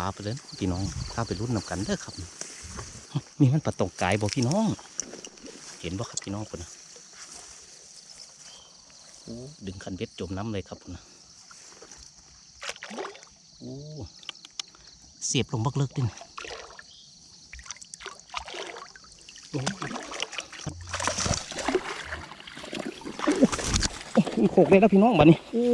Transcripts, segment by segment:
ปลาไปเลยพี่น้องข้าไปรุ่นนำกันเด้อครับ มีมันปลาตองกายบ่พี่น้อง เห็นบ่ครับพี่น้องคนนะโอ้ดึงคันเบ็ดจมน้ำเลยครับคนนะโอ้เสียบลงบักเลิกดินโอ้โขกเลยแล้วพี่น้องบัดนี้โอ้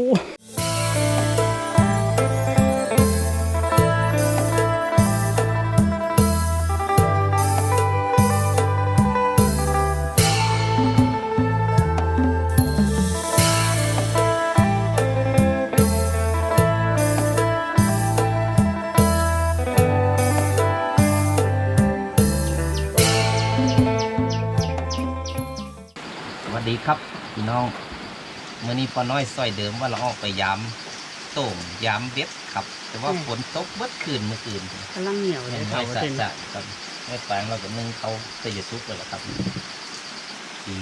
ดีครับพี่น้องเมื่อนี้ปอน้อยซอยเดิมว่าเราออกไปยามโต่งยามเบ็ดครับ แต่ว่าอืมฝนตกเบิดคืนเมื่อคืนกำลังเหนียวเลไม่ยน้อยเขาจะเป็นจะครับไม่แปลงเราก็นึ่งเขาเตยซุปเลยละครับตี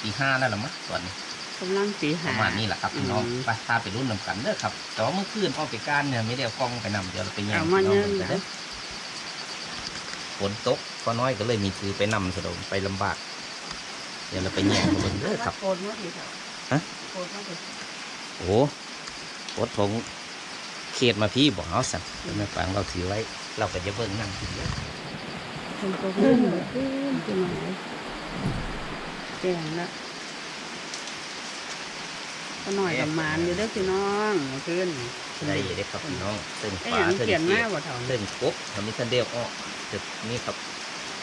ตีห้านั่นแหละมั้งตอนนี้กำลังสีปหาระมาณนี้แหละครับพี่น้องอืมไปพาไปรุ่นนำกันเด้อครับแต่ว่าเมื่อคืนออกไปก้านเนี่ยไม่ได้เอากล้องไปนำเดี๋ยวเราไปแย่งเอาพี่มาน้องเนี่ยกันไปนะเด้อฝนตกปอน้อยก็เลยมีถือไปนำสะดวกไปลำบาก เดี๋ยวเราไปแย่งกันเบิ่งเด้อครับโคตรมาทีเถอะฮะโคตรมาทีโอ้รถของเขตมาพี่บอกเอาสั่นแม่ฟังเราถือไว้ เราก็จะเบิ่งนั่งทีเดียวคนโตขึ้นขึ้นขึ้นมาแก่งละก็หน่อยกับมานอยู่เด้อพี่น้องเมื่อคืนได้เด้อครับพี่น้องเส้นไอ้ฟ้าหยังเส้นเขียนเขีมายวบ่เท่าเส้นกบทำนี้ท่านเดียวออกจุดนี้ครับ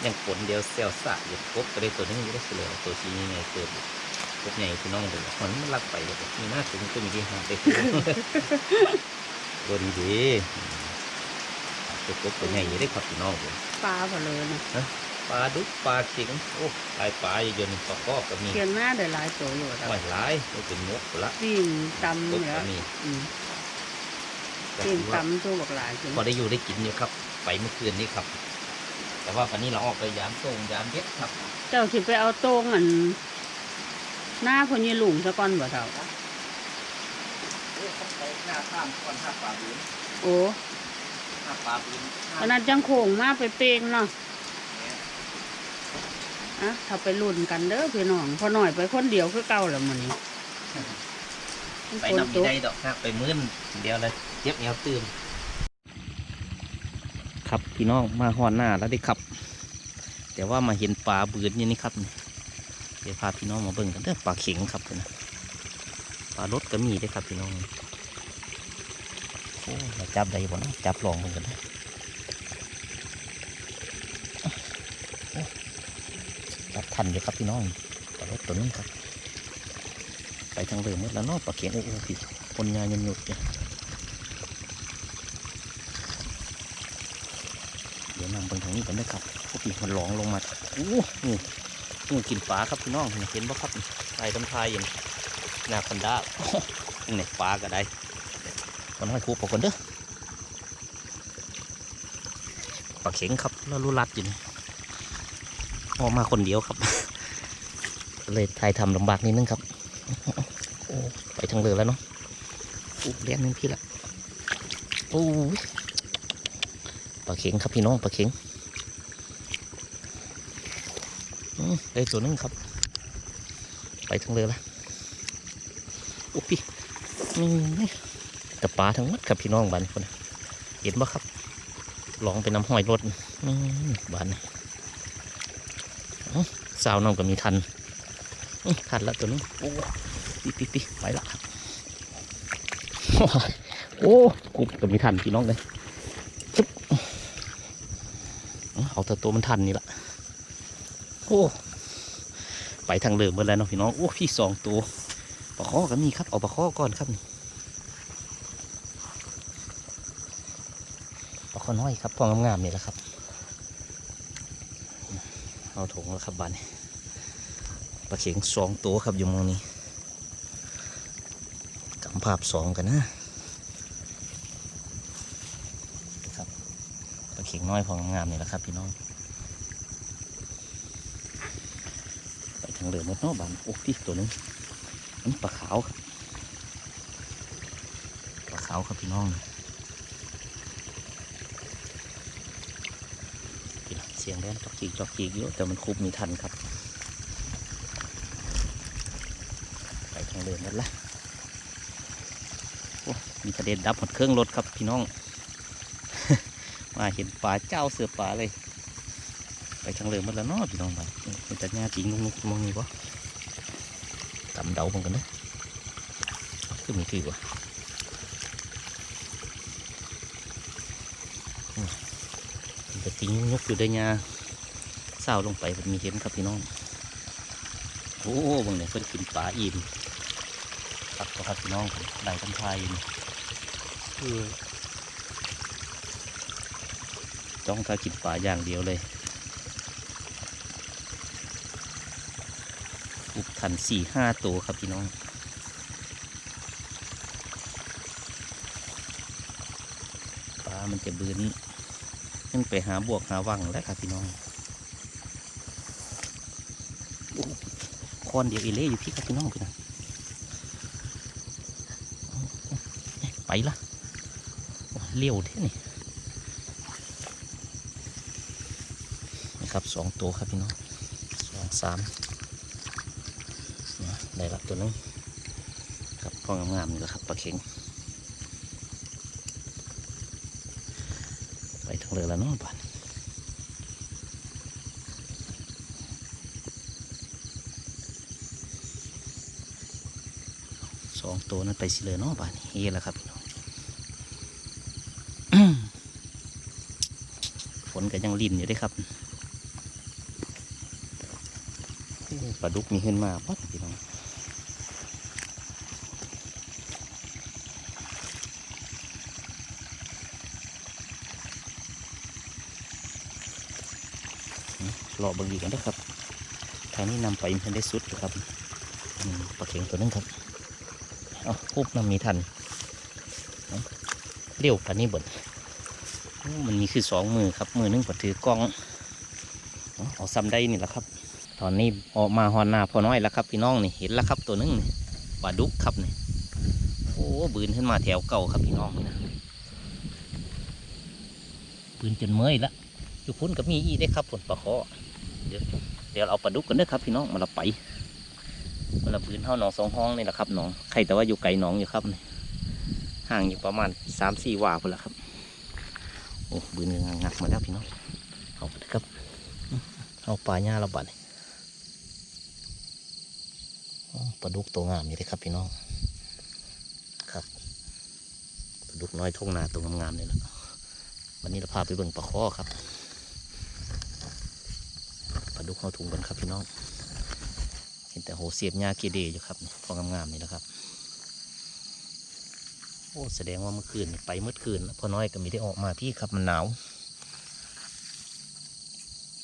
ยังฝนเดียวเซลสะอยู่กบก็ได้ตัวนึงอยู่ได้เสลยตัวชี้ยังไงเกิดกบใหญ่พี่น้องเลยมันมันลักไปเลยมีหน้าถึงก็มีที่หาไปตัวดีดีตัวกบตัวใหญ่อยู่ได้ครับพี่น้องเลยปลาพอเลยนะปลาดุกปลาเข็งโอ้หลายปลาอยู่ในปลาก็ก็มีเขียนมาได้หลายตัวอยู่แต่หลายหลายมันเป็นมกละปิ้งตำกบเนี่ก็ยมีอืมก็ปิ้งถือว่าตำตัวบักหลายจริงพอได้อยู่ได้กินอยู่ครับ ไปเมื่อคืนนี้ครับ แต่ว่าวันนี้เราออกไปยามส่งยามเย็ดครับเจ้าสิไปเอาโต้งอัน หน้าพญหลุงซะก่อนบ่เท่าเอ้ยต้องไปหน้าข้ามก่อนห้าปลาบืนโอ้ห้าปลาบืนขนาดจังโขงมาไปเปงเนาะอะถ้าไปลุ่นกันเด้อพี่น้องพอหน่อยไปคนเดียวคือเก่าแล้วมื้อนี้ไปฝนนำตมีกได้ดอกฮะไปมื้นเดียวเลยเจ็บเหนียวตื่ม ครับพี่น้องมาหอนหน้าแล้วได้ขับ แต่ว่ามาเห็นปลาบืนอย่างนี้ครับ เดี๋ยวพาพี่น้องมาเบิ่งกันเด้อปลาเข็งครับนะปลารถก็มีได้ครับพี่น้องโอ้จับได้บ่นะจับลองเหมือนกันนะโอ้จับทันอยู่ครับพี่น้องปลารถตัวนึงครับ ไปทางเรือหมดแล้วนาะปลาเข็งโอ้โหพี่ปนยานยังหยุดเนี่ยเดี๋ยวน กันได้อครับพวกพี่มันหลองลงมาโอ้หนี่นี่กินปลาครับพี่น้องเห็นบ่ครับไอ้ตำทายอย่างหน้าคันดาโอ้โหนี่ปลาก็ได้มันให้ครูปกันเด้อปลาเข็งครับแล้วรูรัดอยู่นี่ออกมาคนเดียวครับ เลยถ่ายทำลำบากนิดนึงครับโอ้ไปทางเรือแล้วเนาะโอ้เลี้ยงนึงพี่ละโอ้ปลาเข็งครับพี่น้องปลาเข็งอืม ได้ตัวหนึงครับ ไปทางเรือล้วโอ้พี่นี่แต่ปลาทั้งหมดครับพี่น้องบ้านคนเห็นบ่ครับ ลองไปน้ำห้อยรถบ้านนี่อื้อสาวน้องก็มีทันอื้อทันแล้วตัวนึงโอ้ปีปีปีไปละครับโอ้กูก็มีทันพี่น้องเลยเอาแต่ตัวมันทันนี่ละ อ้ไปทางเรือหมดแล้วเนาะพี่น้อง โอ้พี่สองตัวปลาข้อก็มีครับ เอาปลาข้อก่อนครับนี่ปลาข้อน้อยครับพองามๆนี่แหละครับ เอาถุงแล้วครับบานปลาเข็งสองตัวครับอยู่มองนี้กำภาพสองกันนะครับปลาเข็งน้อยพองามนี่แหละครับพี่น้อง ไปทา งเรือหมดเนาะบานโอ้พี่ตัวนึงอันนี้ปลาขาวครับปลาขาวครับพี่น้องเสียงแรงจอกจีกจอกจีกเยอะแต่มันคุบมีทันครับไปทางเดินนั่นละโอ้มีกระเด็นดับหมดเครื่องรถครับพี่น้อง มาเห็นปลาเจ้าเสือปลาเลย ไปทางเรือหมันแล้วเนาะพี่น้องไปเห็นแต่หญ้าจริงนุกๆมองนี่ปะตำเดาเหมือนกันนะคือมีคือวะอืมมันจะจริงนุกๆอยู่ได้หญ้าเศร้าลงไปมันมีเห็นครับพี่น้องโอ้บางเนี่ยเพิ่นกินปลาอิ่มครับก็ครับพี่น้องครับได้ทำทายอิ่มคือจ้องถ้ากินปลาอย่างเดียวเลย อุบทันสี่ห้าตัวครับพี่น้อง ปลา มันจะบืนขึ้นไปหาบวกหาวังแล้วครับพี่น้องคอนเดียวเอเล่อยู่พี่ครับพี่น้องพี่นะไปละเลี้ยวเท่นี่นะครับสองตัวครับพี่น้องสองสาม ได้ละตัวนึงครับพ่องามๆนี่แหละครับปลาเข็งไปทางเรือแล้วเนาะบ้านสองตัวนั้นไปสิเลยเนาะบ้านเฮแล้วครับพี่น้องฝนก็ยังรินอยู่ด้วยครับปลาดุกมีขึ้นมาปั๊บพี่น้องอืม รอเบางอีกกันนะครับทางนี้นำไปมันได้สุดครับปลาเข็งตัวนึงครับเอาปุ๊บน้ำมีทันเอาเร็วกันนี่บิดโอ้มันมีคือสองมือครับ มือหนึงก็ถือกล้องเอาเอาซ้ำได้นี่แหละครับ ตอนนี้ออกมาฮอนหน้าพอน้อยแล้วครับพี่น้องนี่เห็นแล้วครับตัวนึงนี่ปลาดุกครับนี่โอ้บืนขึ้นมาแถวเก่าครับพี่น้องนี่นะบืนจนเมื่อยละอยู่พุ่นก็มีอีได้ครับผลปลาคอ เดี๋ยวเดี๋ยวเอาปลาดุกกันเด้อครับ พี่น้องมาละไปมันละพื้นเท่าหนองสองห้องนี่แหละครับหนองใครแต่ว่าอยู่ไกลหนองอยู่ครับห่างอยู่ประมาณสามสี่ว่าพุ่นละครับโอ้บืนเงงักมาแล้วพี่น้องเอาไปครับเอาปลาหญ้าระบาดนี่อ๋อปลาดุกตัวงามนี่เลยครับพี่น้องครับปลาดุกน้อยทุ่งนาตัวงามๆนี่แหละวันนี้เราพาไปเบิ่งปลาข้อครับ ลาดุกเอาถุงกันครับพี่น้องเห็นแต่โหเสียบหญ้าเกเดอยู่ครับพองามๆนี่แหละครับโอ้แสดงว่าเมื่อคืนไปเมื่อคืนแล้วพอน้อยก็ม่ได้ออกมาพี่ครับมันหนาว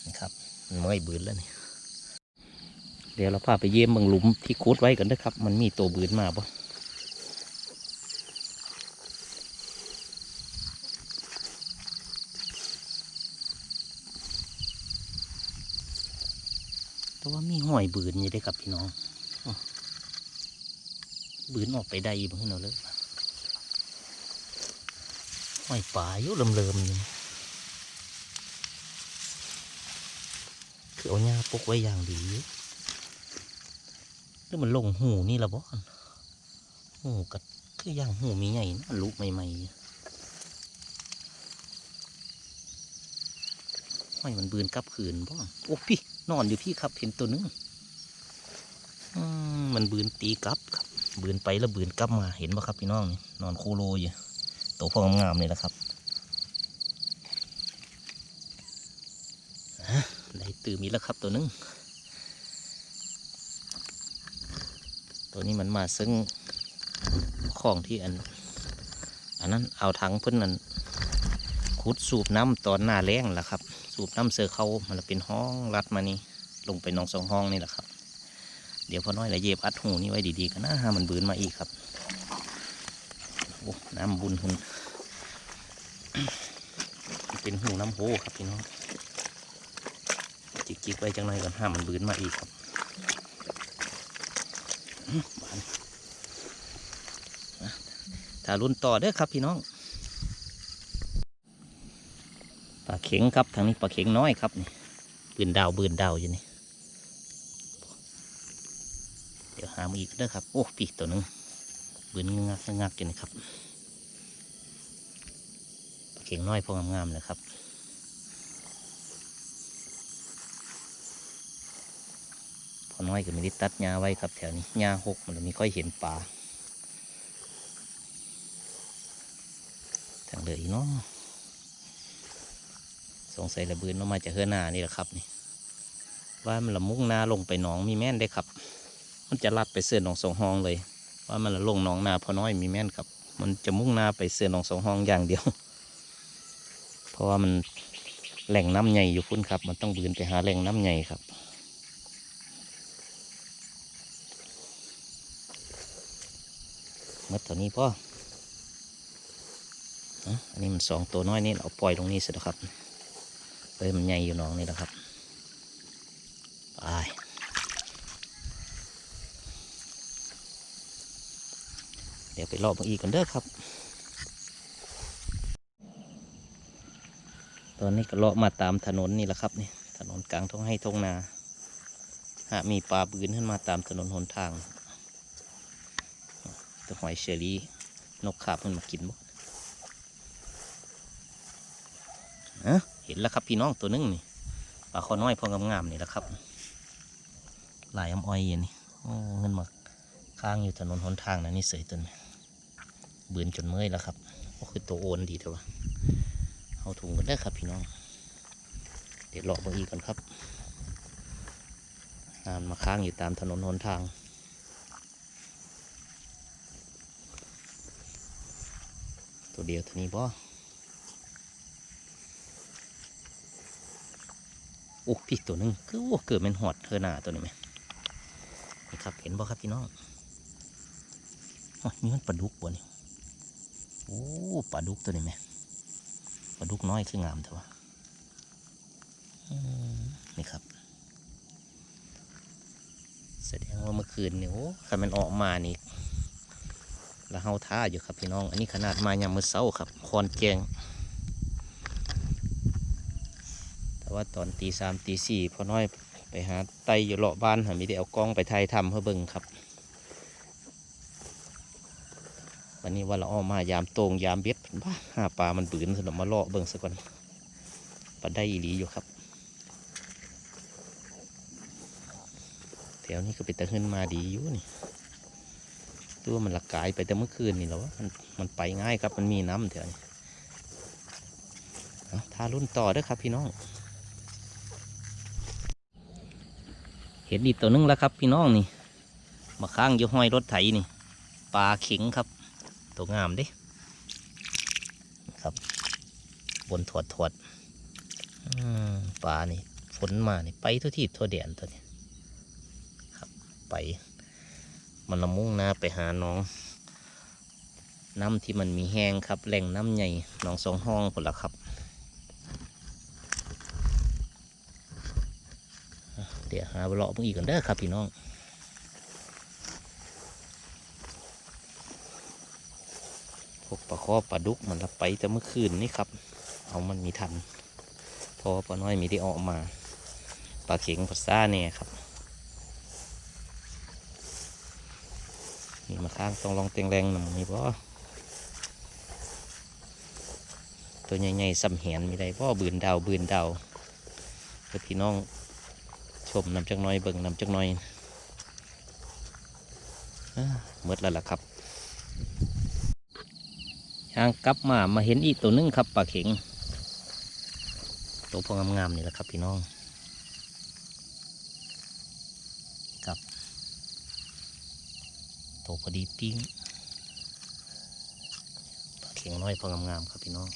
นี่ครับมันเมื่อยบืนแล้วนี่เดี๋ยวเราพาไปเยี่ยมบางหลุมที่คุดไว้กันนะครับ มันมีตัวบืนมาปะ แต่ว่ามีหอยบืนอยู่เด้ครับพี่น้องอบืนออกไปได้บ้างเนาะเลยหอยป่าอยู่เลิมๆอยู่คือเอาหญ้าปกไว้อย่างดีแล้วมันลงหูนี่ละบ่อนหูกัดคืออย่างหูมีใหญ่นะลูกใหม่ๆ อยู่หอยมันบืนกลับคืนบ่โอ้พี่นอนอยู่พี่ครับเห็นตัวหนึงมันบืนตีกลับครับ บืนไปแล้วบืนกลับมาเห็นปะครับพี่น้องนี่นอนโคโลอยู่ตัวพองงามๆเลยนะครับฮะได้ตื่นมีแล้วครับตัวหนึงตัวนี้มันมาซึ่งของที่อัน อันนั้นเอาถังเพิ่นนั่นขุดสูบน้ำตอนหน้าแล้งแหละครับ สูบน้ำเสือเขามันเป็นห้องรัดมานี่ลงไปหนองสองห้องนี่แหละครับ เดี๋ยวพอน้อยละเย็บอัดหูนี่ไว้ดีๆกันนะฮะมันบืนมาอีกครับโอ้น้ำบุญหุ่นเป็นหูน้ำโหครับพี่น้องจิกๆไว้จังไรก่อนห้ามมันบืนมาอีกครับบานถ้ารุ่นต่อเด้อครับพี่น้อง ปลา เข็งครับทางนี้ปลาเข็งน้อยครับนี่บืนดาวบืนดาวอยู่นี่เดี๋ยวหามาอีกเด้อครับ โอ้ปีกตัวหนึงบืนงักงักอยู่นี่ครับปลาเข็งน้อยพองามๆเลยครับพอน้อยก็ไม่ได้ตัดหญ้าไว้ครับ แถวนี้หญ้าหกมันไม่ค่อยเห็นปลาทางเลยเนาะ สงสัยระเบือนมาจากเฮือหนานี่แหละครับนี่ว่ามันละมุ่งหนาลงไปหนองมีแม่นได้ครับ มันจะลัดไปเสื้อหนองสองห้องเลย ว่ามันละลงหนองนาพอน้อยมีแม่นครับ มันจะมุ่งหนาไปเสื้อหนองสองห้องอย่างเดียว เพราะว่ามันแหล่งน้ำใหญ่อยู่พุ่นครับ มันต้องบืนไปหาแหล่งน้ำใหญ่ครับหมดตัวนี้พ่ออะอันนี้มันสองตัวน้อยนี่เราปล่อยตรงนี้เสินะครับ เลยมันใหญ่อยู่หน้องนี่นะครับไปเดี๋ยวไปรอบมาอีกกันเด้อครับ ตอนนี้ก็เลาะมาตามถนนนี่แหละครับนี่ถนนกลางท้องให้ท้องนาหากมีปลาบืนขึ้นมาตามถนนหนทางตัวหอยเชอรี่นกขาบมันมากินบ่ฮะ เห็นแล้วครับพี่น้องตัวหนึงนี่ปลาคอน้อยพองามๆนี่แหละครับลายอ้อ้อยอย่างนี้โอ้เงินมาค้างอยู่ถนนหนทางนะนี่เสยตัวนี้บืนจนเมื่อยแล้วครับก็คือตัวโอนดีเถอะวะเอาถุงกันได้ครับพี่น้อง เดี๋ยวเลาะเบางอีกก่อนครับงานมาค้างอยู่ตามถนนหนทางตัวเดียวเท่านี้บ่ โอ้พี่ตัวหนึงคือว่าเกิดเป็นหอดเธอหนาตัวนี้ไหมนี่ครับเห็นบ่ครับพี่น้องอ๋อนี่มันปลาดุกบ่นี่โอ้ปลาดุกตัวนี้ไหมปลาดุกน้อยคืองามเถอะวะนี่ครับ แสดงว่าเมื่อคืนเนี่ยโอ้คันมันออกมานี่แล้วเฮาท่าอยู่ครับพี่น้อง อันนี้ขนาดมายามมื้อเช้าครับคอนแจง แต่ ว่าตอนตีสามตีสี่พอน้อยไปหาไตอยู่เลาะบ้านหามีได้เอากล้องไปถ่ายทำเพื่อเบิ่งครับ วันนี้ว่าเราเออกมายามโตงยามเบ็ดบ้าหาปลามันบืนสนมมาเลาะเบิ่งสักก่อนปลาได้อีหลีอยู่ครับแถวนี้ก็เป็นตะขึ้นมาดีอยู่นี่ตัวมันละกายไปแต่เมื่อคืนนี่แล้วมันมันไปง่ายครับมันมีน้ำเถอะนี่เอาทารุ่นต่อเด้อครับพี่น้อง เห็นอีกตัวหนึงแล้วครับ พี่น้องนี่มาข้างอยู่ห้อยรถไถนี่ปลาเข็งครับ ตัวงามด้ครับ บนถอดถอดปลานี่ฝนมานี่ไปทั่วทีบทั่วเดียนตัวนี้ครับไป มันละมุ่งหน้าไปหาน้อง น้ำที่มันมีแห้งครับแหล่งน้ำใหญ่หนองสองห้องคนละครับ เดี๋ยวหาเลาะมึงอีกกันเด้อครับพี่น้องพวกปลาคอปลาดุกมันละไปแต่เมื่อคืนนี่ครับ เอามันมีทัน พอปลาน้อยมีได้ออกมา ปลาเข็งปลาซ่าเนี่ยครับมีมาข้างต้องลองเตียงแรงหน่อยมีบ่ตัวใหญ่ๆซ้ำเหียนมีได้บ่บืนดาวบืนดาวเพื่อพี่น้อง ชมนำจักหน้อยเบิ่งนำจักหน้อยอ่าหมดแล้วล่ะครับย่างกลับมามาเห็นอีกตัวหนึงครับปลาเข็ง ตัวพองงามๆนี่แหละครับพี่น้องโตพอดีปิ้งปลาเข็งน้อยพองงามๆครับพี่น้อง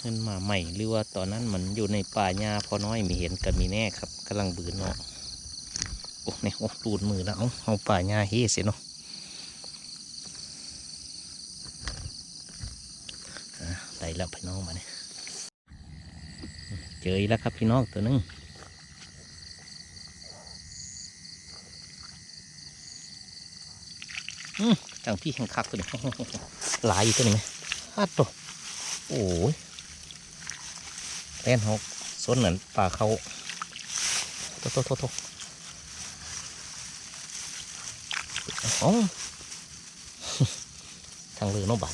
เงินมาใหม่หรือว่าตอนนั้นมันอยู่ในป่าหญ้าพอน้อยมีเห็นกันมีแน่ครับกำลังบืนเนาะโอ้เนี่ยโอ้ดูดมือแล้วเอาเอาป่าหญ้าเฮ้เสียเนาะอะได้แล้วพี่น้องมาเนี่ยเจออีกแล้วครับพี่น้องตัวหนึงอืมจทางพี่แห่งคักตัวนี้หลายอยู่ตัวนี้ไหมฮัตัวโอ้ย แล่นหกส้นเหมือนปลาเขาโตโตโตโตอ๋อทางเรือน้องบาน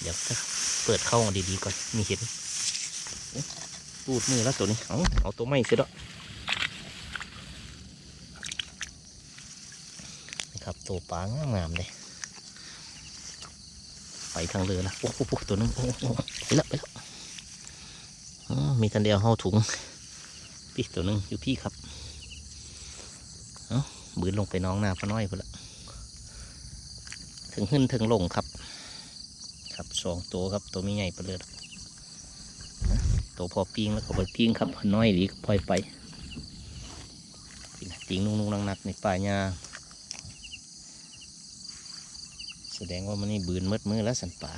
เดี๋ยวจะเปิดเข้ามาดีๆก่อนมีเห็นรูดมือแล้วตัวนี้เอาเอาตัวไม่เสร็จแล้วนะครับตัวปลางามๆเลยไปทางเรือนะโอ้โหตัวนึงโอ้โหไปแล้วไปแล้ว มีทันเดียวเฮาถุง พี่ตัวนึงอยู่พี่ครับ เอาบืนลงไปน้องหน้าพอน้อยพุ่นละถึงขึ้นถึงลงครับ ครับสองตัวครับตัวไม่ใหญ่ไปเลยนะตัวพอปิ้งแล้วก็ไปปิ้งครับพน้อยดีก็ปล่อยไปปิ้งนุ่งๆนักๆในป่าหญ้าแสดงว่ามันนี่บืนมืดมือแล้วสันป่า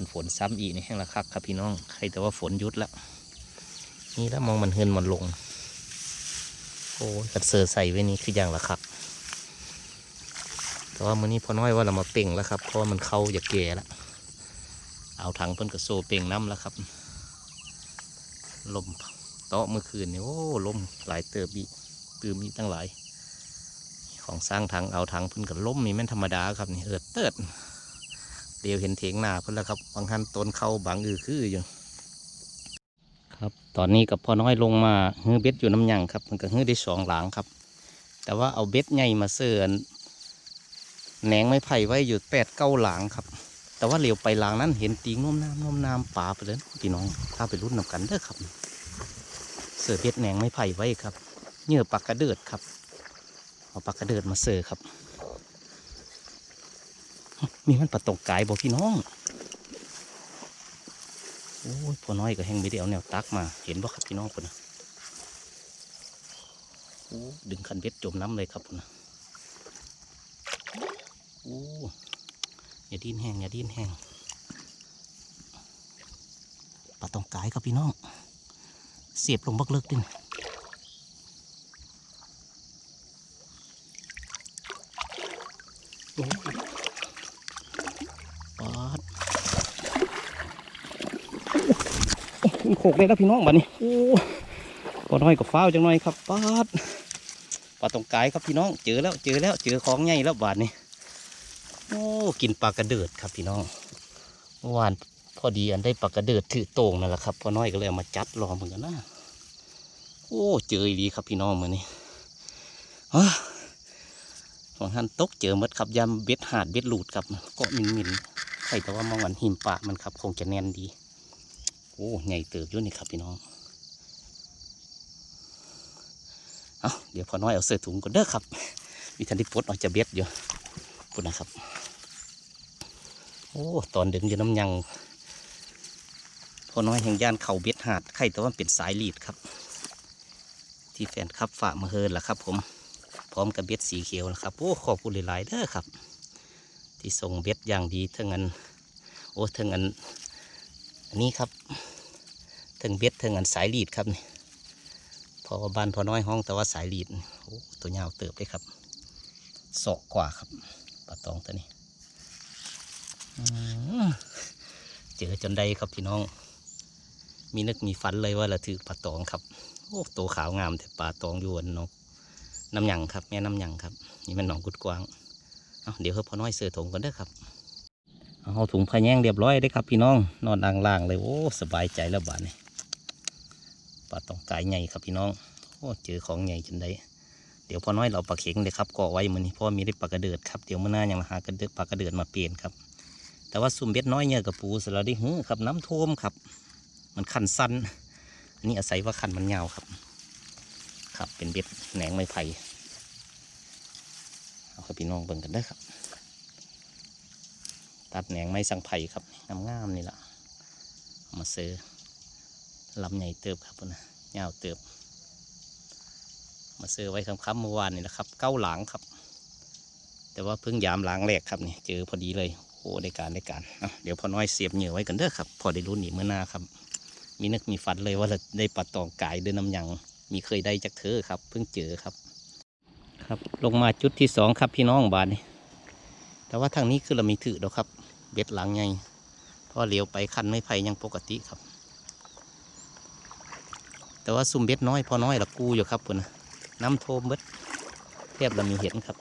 ขันฝนซ้ำอีกนี่แห้งละคักครับพี่น้องใครแต่ว่าฝนยุดแล้วนี่แล้วมองมันเฮินมันลง โอ้กัดเสือใส่ไว้นี่คืออย่างละคักแต่ว่ามื้อนี้พอน้อยว่าเรามาเป่งแล้วครับเพราะว่ามันเข้าอย่าแก่แล้วเอาถังเพิ่นกระโซเป่งน้ำแล้วครับลมเตาะเมื่อคืนนี่โอ้ลมหลายเติบอีตืมมีตั้งหลาย ของสร้างถังเอาถังเพิ่นกับล้มนี่แม่นธรรมดาครับนี่เอิดเติด เดียวเห็นเถียงหน้าเพิ่นแล้วครับ บางท่านต้นเข้าบางอือคืออยู่ ครับ ตอนนี้กับพอน้อยลงมาฮื้อเบ็ดอยู่น้ำหยังครับ มันก็ฮื้อได้สองหลังครับ แต่ว่าเอาเบ็ดใหญ่มาเสื่อนแหนงไม้ไผ่ไว้อยู่แปดเก้าหลังครับ แต่ว่าเหลียวไปหลังนั้นเห็นตีงน้มน้ำน้มน้ำป่าไปเลยพี่น้องข้าไปรุ่นนำกันเด้อครับ เสือเบ็ดแหนงไม้ไผ่ไว้ครับเหยื่อปากกระเดิดครับ เอาปากกระเดิดมาเสือครับ มีมันปลาตกกายบอกพี่น้องโอ้ยพอน้อยก็แห้งไม่ได้เอาแนวตักมา เห็นบ่ครับพี่น้องคนนะโอ้ดึงคันเบ็ดจมน้ำเลยครับคนนะโอ้อย่าดิ้นแห้งอย่าดิ้นแห้งปลาตองกายครับพี่น้อง เสียบลงบักเลิกดินโอ้ปาด โขกเลยแล้วพี่น้องบ้านี้โอ้ปลาน้อยกับฟ้าวจังหน่อยครับปาดปลาตองกายครับพี่น้อง เจอแล้วเจอแล้วเจอของใหญ่แล้วบาดนี้โอ้กินปลากระเดิดครับพี่น้องเมื่อวานพอดีอันได้ปลากระเดิดถือโต่งนั่นแหละครับพอน้อยก็เลยเอามาจัดรอเหมือนกันนะโอ้เจอดีครับพี่น้องมือนี้ฮะของท่านตกเจอหมดครับยำเบ็ดหาดเบ็ดหลูดครับเกาะมินมินใครแต่ว่ามองวันหิมปะมันครับ คงจะแน่นดี อ้ใหญ่เติบอยู่นี่ครับพี่น้องเอาเดี๋ยวพอน้อยเอาเสื้อถุงก่อนเด้อครับ มีทันที่ปดออกจะเบ็ดอยู่พูดนะครับ โอ้ตอนเดึงอยู่น้ำยังพอน้อยแห่งย่านเข่าเบ็ดหาดไข่แต่ว่าเป็นสายลีดครับ ที่แฟนคลับฝากมาเฮินล่ะครับ ผมพร้อมกับเบ็ดสีเขียวนะครับโอ้ขอบคุณหลายๆเด้อครับ ที่ส่งเบ็ดอย่างดีทั้งอันโอ้ทั้งอันอันนี้ครับ ทั้งเบ็ดทั้งอันสายลีดครับนี่พอบ้านพอน้อยห้องแต่ว่าสายลีดโอ้ตัวยาวเติบเลยครับศอกกว่าครับปลาตองตัวนี้เจอจนได้ครับพี่น้อง มีนึกมีฝันเลยว่าเราถือปลาตองครับโอ้ตัวขาวงามแต่ปลาตองยวนน้องน้ำหยังครับแม่น้ำหยังครับ นี่มันหนองกุดกวางเอาเดี๋ยวเพิ่พอน้อยเสือถุงกันเด้อครับเอาถุงพะแยงเรียบร้อยได้ครับพี่น้องนอนอ่างๆเลยโอ้สบายใจแล้วบ้าดนี้ ปลาตองกายใหญ่ครับพี่น้องโอ้เจอของใหญ่จนได้เดี๋ยวพอน้อยเราปลาเข็งเลยครับกาะไว้มือนี้เพราะว่ามีได้ปลากระเดิดครับเดี๋ยวเมื่อหน้ายังหากระเดิดปลากระเดิดมาเปลี่ยนครับ แต่ว่าซุ่มเบ็ดน้อยเนี่ยกับปูสเราได้หื้อครับน้ำท่วมครับ มันคันสั้นอันนี้อาศัยว่าคันมันยาวครับ ครับเป็นเบ็ดแหนงไม้ไผ่เอาครับพี่น้องเบิ่งกันได้ครับ ตัดแหนงไม้สังไผ่ครับงามๆนี่แหละเอามาเสือ ลำใหญ่เติบครับนะยาวเติบ มาซื้อไว้ค่ำๆเมื่อวานนี่นะครับ เก้าหลังครับ แต่ว่าเพิ่งยามหลังแรกครับนี่เจอพอดีเลยโอ้ได้การได้การเดี๋ยวพอน้อยเสียบเหยื่อไว้กันเด้อครับ พอได้รู้หนีเมื่อหน้าครับ มีนึกมีฝันเลยว่าเราได้ปลาตองกายเดินน้ำหยังมีเคยได้จากเธอครับ เพิ่งเจอครับ ครับลงมาจุดที่สองครับพี่น้องบานนี่แต่ว่าทางนี้คือเรามีถือดอกครับ เบ็ดหลังไงพอเลี้ยวไปคันไม่ไผ่ยังปกติครับ แต่ว่าซุ่มเบ็ดน้อยพอน้อยละกูอยู่ครับพุ่นนะน้ำโทมเบ็ดเทียบเรามีเห็นครับ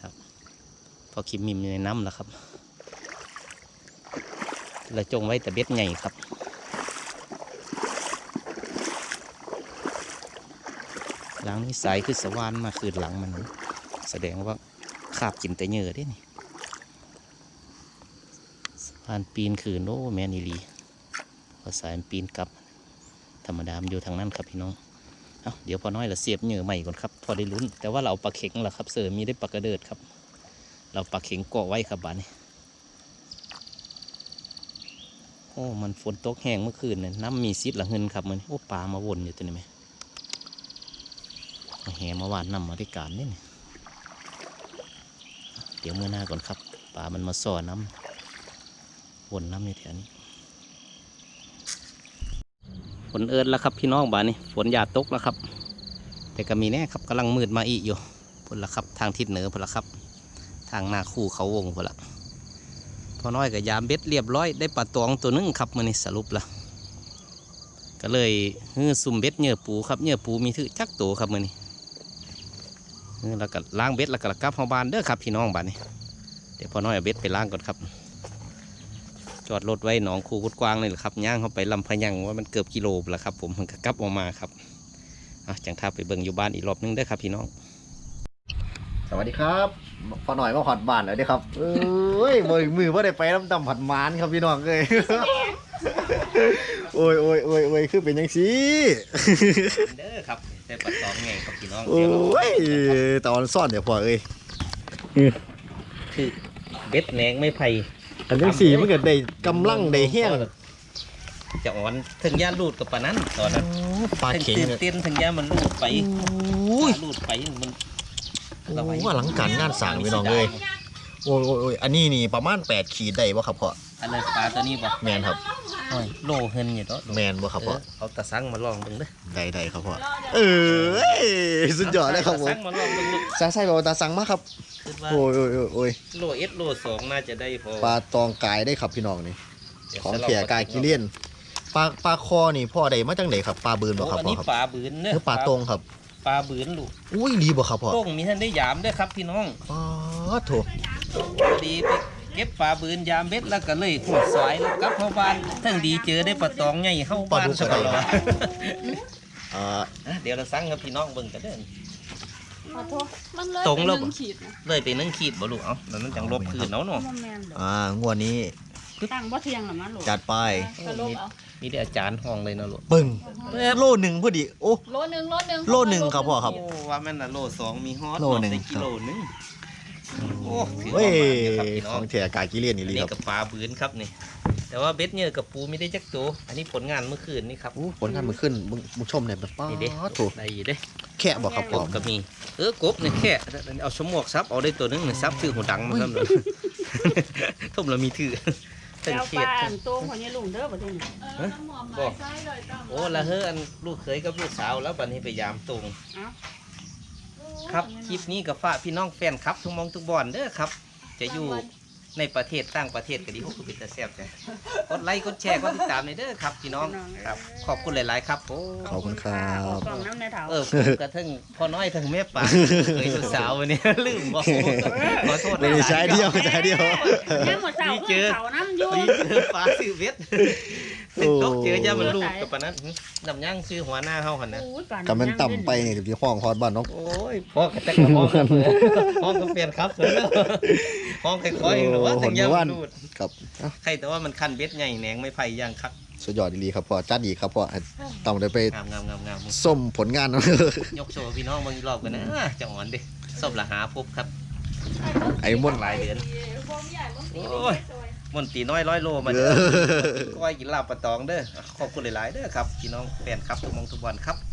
ครับ พอคิมมิมอยู่ในน้ำแล้วครับเราจงไว้แต่เบ็ดใหญ่ครับหลังนี้สายคือสวานมาคืนหลังมัน แสดงว่าคาบกินแต่เหยื่อด้นี่สะพานปีนคืนโอ้แมนอีลีพอสายปีนกลับ ธรรมดามอยู่ทางนั้นครับพี่น้องเอาเดี๋ยวพอน้อยเราเสียบเหยื่อใหม่ก่อนครับ พอได้ลุ้น แต่ว่าเราปลาเข็งล่ะครับ เสริมมีได้ปลากระเดิดครับ เราปลาเข็งเกาะไว้ครับบ้านนี้โอ้ มันฝนตกแห้งเมื่อคืนเนี่ยน้ำมีซิดหละเงินครับมันโอ้ปลามาวนอยู่ตัวนี้ไหมมาแหมาหวานนำมาด้วยการนี่นี่เดี๋ยวเมื่อหน้าก่อนครับปลามันมาซ่อน้ำวนน้ำในแถวนี้ นเอิญแล้วครับพี่น้องบ้านนี้ฝนอย่าตกแล้วครับ แต่ก็มีแน่ครับกำลังมืดมาอีกอยู่พุ่นละครับ ทางทิศเหนือพุ่นละครับ ทางหน้าคู่เขาวงพุ่นละพอน้อยกับยามเบ็ดเรียบร้อยได้ปลาตองตัวหนึงครับมือนี้สรุปละก็เลยฮือซุ่มเบ็ดเหยื่อปูครับเหยื่อปูมีถือจักตัวครับมือนี้แล้วก็ล้างเบ็ดแล้วก็กลับเข้าบ้านเด้อครับพี่น้องบ้านนี้เดี๋ยวพอน้อยเอาเบ็ดไปล้างก่อนครับ จอดรถไว้หนองคูกุดกวางนี่แหละครับย่างเข้าไปลำพะยังว่ามันเกือบกิโลแล้วครับ ผมมันก็กลับออกมาครับอะจังท่าไปเบิ่งอยู่บ้านอีกรอบนึงเด้อครับพี่น้อง สวัสดีครับพอหน่อยมาหอดบ้านแล้วเด้อครับเอ้ยมือมือว่าได้ไปน้ำดำผัดหมานครับพี่น้องเลยโอ้ยโอ้ยโอ้ยโอ้ยคือเป็นยังสีเด้อครับได้ปลาตองไงครับพี่น้องโอ้ยตอนซ่อนเดี๋ยวพอเอ้ยคือเบ็ดแหนงไม่ไผ่ อันยังสีมันเกิดได้กำลังได้แห้งจะอ่อนถึงย่าลูดกับปานนั้นตอนนั้นปลาถึงเข็งตื่นเนี่ยเต้นถึงย่ามันลูดไปโอ้ยลูดไปมันโอ้ยหลังการงานสั่งพี่น้องเลยโอ้ยโอ้ยโอ้ยอันนี้นี่ประมาณ8ขีดได้บ่ครับพ่อ อะไรปลาตัวนี้บ่แมนครับโอ้ยโลเฮินอยู่เนาะแมนบ่ครับพ่อเออเอาตะสังมาลองเบิ่งเด้อได้ได้ครับพ่อเออสุดยอดเลยครับผตะมสังมาลองเบิ่งลูกซาใส่บอกว่าตาสั่งมากครับคิดว่าโอ้ยโอ้ยโอ้ยโอ้ยโลเอสโลสองน่าจะได้พอปลาตองกายได้ครับพี่น้องนี่เดี๋ยวของจะลเขียกายกิเลียนปลาปลาคอนี่พ่อได้มาจังไหนครับปลาบืนบ่โอ้ครับอันพ่อนี้ครับปลาบืนเนหรือปลาตรงครับปลาบืนลูกอุ้ยดีบ่ครับพ่อโต้งมีท่านได้ยามด้วยครับพี่น้องอ๋อโถพอดีไป เก็บปลาบืนยามเบ็ดแล้วก็เลยหัวสายแล้วกลับเข้าบ้านทั้งดีเจอได้ปลาตองใหญ่เข้าบ้านสบายอ่าเดี๋ยวเราสั่งกับพี่น้องเบิ่งกันเด้อ ขอโทษมันเลยตรงแล้ว เป็นหนึ่ขีดนะเลยไปนึ่งขีดบ่ลูกเอ้าแล้วนั่นจังลบคืนเนาะเนาะบ่แม่นดอกอ่างวดนี้ตั้งบ่เที่ยงหรอมั้งลูกจัดไปก็ลบเอามีแต่อาจารย์ห้องเลยเนาะลูกปึ้งโลหนึ่งพอดีโอ้ โลหนึงโลหนึงโลหนึ่งครับพ่อครับ โอ้ว่าแม่นน่ะโลสองมีฮอตโลหนึ่ง ได้กิโลหนึง โอ้ถือเว้ว่ายมาเยอะครับพี่น้ขององเขียกายกิเลียนนี่อันลีนี้ครับกับปลาบืนครับนี่ แต่ว่าเบ็ดเนี่ยกับปูไม่ได้จักตัวอันนี้ผลงานเมื่อคืนนี่ครับอู้ผลงานมันขึ้นมึงมึงชมเนี่ยแบบป้านี่เด้โถได้อยู่เด้แค่บอกครับกพ่อบก็มี เออกบเนี่ยแค่เอาชมวกซับเอาได้ตัวหนึงเนี่ยซับถือหัวดังมันครับเลยทุ่มเรามีถือเต็มแล้วเขีปยดลาอันโตงของยายลุงเด้อบ่ได้นี่ฮะบอกโอ้ละเฮ้ออันลูกเขยกับลูกสาวแล้วบัดนี้ไปยามตรงเอ้า ครับคลิปนี้กับฝากพี่น้องแฟนครับทุกหมองทุกบอนเด้อครับ จะอยู่ในประเทศต่างประเทศก็ดีพวกคุณเป็นตาแซ่บจ้ะกดไลค์กดแชร์กดติดตามในอยเด้อครับ พี่น้องครับ ขอบคุณหลาย ๆ ครับโอ้ขอบคุณครับขอกล่องน้ำในเถาเออกระทั่งพ่อน้อยทั้งแม่ป่าเคยลูกสาววันนี้ลืมบอกขอโทษไม่ได้ใช้เดียวใช้เดียว แม่หมดเสาเจคืออเขาน้ำอยู่ดีเจอปลาซื้อเวท ถึงตกเจอยามันลูกกับปานนั้นนำย่างซื้อหัวหน้าเฮาหันนะโอ้ยป่านกำมันต่ำไปเนี่ยเดี๋ยวพี่ห้องฮอดบ้านน้องโอ้ยพ่อกระแตกกระห้องครับเลยห้องก็เปลี่ยนครับเลยห้องค่อยๆหรือว่าถึงยามันลูดครับเอ้าใครแต่ว่ามันคันเบ็ดใหญ่แหนงไม่ไผ่ย่างคักสุดยอดดีครับพ่อจัดดีครับพ่อต้องได้ไปงามงามงามงามส้มผลงานยกโชว์พี่น้องบางรอบกันนะจะอ่อนดิสบละหาพบครับ ไอ้ม่วนหลายเดือนโอ้ย มนตีน้อยร้อยโลมาเอเด้ออก้อยกินลาบปลาตองเด้อขอบคุณหลายๆเด้อครับพี่น้องแฟนครับทุกหมองทุกวันครับ